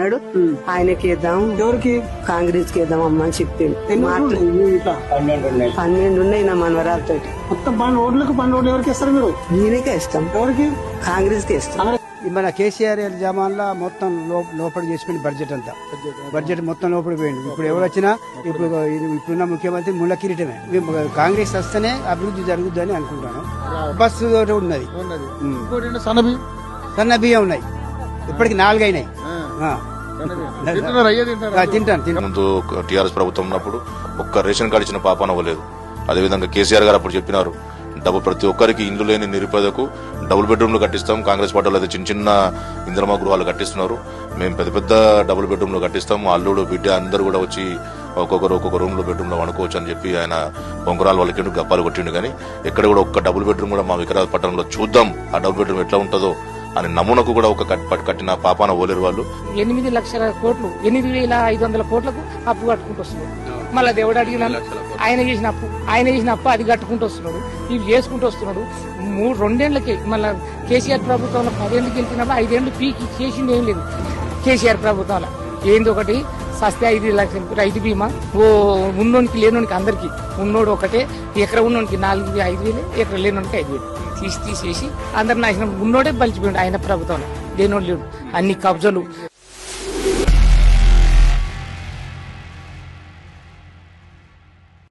అన్నాడు. ఆయనకి ఇద్దాం ఎవరికి? కాంగ్రెస్కి ఇద్దాం అమ్మ అని చెప్పిండు పన్నెండు ఉన్నాయి నా మనవరాలతో మొత్తం పన్నెండు ఓట్లకు పన్నెండు ఓట్లు ఎవరికి ఇస్తారు మీరు? నేనకే ఇష్టం ఎవరికి? కాంగ్రెస్కి ఇష్టం మన కేసీఆర్ జమాన్లో మొత్తం లో- లోపల చేసిపోయింది బడ్జెట్ అంతా. బడ్జెట్ మొత్తం లోపల పోయింది. ఇప్పుడు ఎవరు వచ్చినా ఇప్పుడు ఇప్పుడున్న ముఖ్యమంత్రి ముళ్ళ కిరీటమే. మేము కాంగ్రెస్ వస్తేనే అభివృద్ధి జరుగుద్దని అనుకుంటాను. బస్సు ఉన్నది. సన్న బియ్యం ఉన్నాయి. ఇప్పటికి నాలుగైనాయి. ముందు టీఆర్ఎస్ ప్రభుత్వం ఉన్నప్పుడు ఒక్క రేషన్ కార్డు ఇచ్చిన పాపాన అవ్వలేదు అదేవిధంగా కేసీఆర్ గారు అప్పుడు చెప్పినారు డబ్బు ప్రతి ఒక్కరికి ఇండ్లు లేని నిరుపేదకు డబుల్ బెడ్రూమ్లు కట్టిస్తాం కాంగ్రెస్ పార్టీ వాళ్ళు అయితే చిన్న చిన్న ఇందిరమా గృహాలు కట్టిస్తున్నారు. మేము పెద్ద పెద్ద డబుల్ బెడ్రూమ్లు కట్టిస్తాం మా అల్లుడు బిడ్డ అందరూ కూడా వచ్చి ఒక్కొక్కరు ఒక్కొక్క రూమ్లో బెడ్రూమ్లో వండుకోవచ్చు అని చెప్పి ఆయన బొంగరాలు వాళ్ళకి గప్పాలు కొట్టిండు. కానీ ఎక్కడ కూడా ఒక్క డబుల్ బెడ్రూమ్ కూడా మా వికరాబాద్ పట్టణంలో చూద్దాం ఆ డబుల్ బెడ్రూమ్ ఎట్లా ఉంటుందో అని నమూనకు కూడా ఒక కట్- కట్టిన పాపాన ఓలేరు వాళ్ళు. ఎనిమిది లక్షల కోట్లు ఎనిమిది వేల ఐదు వందల కోట్లకు అప్పు కట్టుకుంటూ వస్తున్నాడు. మళ్ళీ దేవుడు అడిగిన ఆయన చేసిన అప్పు ఆయన చేసిన అప్పు అది కట్టుకుంటూ వస్తున్నాడు ఇవి చేసుకుంటూ వస్తున్నాడు. మూడు రెండేళ్ళకి మళ్ళీ కేసీఆర్ ప్రభుత్వంలో పదేళ్ళు గెలిచినప్పుడు ఐదేళ్ళు పీకి చేసింది ఏం లేదు. కేసీఆర్ ప్రభుత్వంలో. ఏంది ఒకటి? సస్తే ఐదు లక్షలు రైతు బీమా. ఓ ఉన్నోనికి లేనోనికి అందరికి. ఉన్నోడు ఒకటే ఎక్కడ ఉన్నోనికి నాలుగు ఐదు వేలు ఎక్కడ లేనోనికి ఐదు వేలు. తీసి తీసేసి అందరు నాశనం. ఉన్నోడే బలిచిపోయిండు ఆయన ప్రభుత్వం. లేనోడు లేడు. అన్ని కబ్జాలు.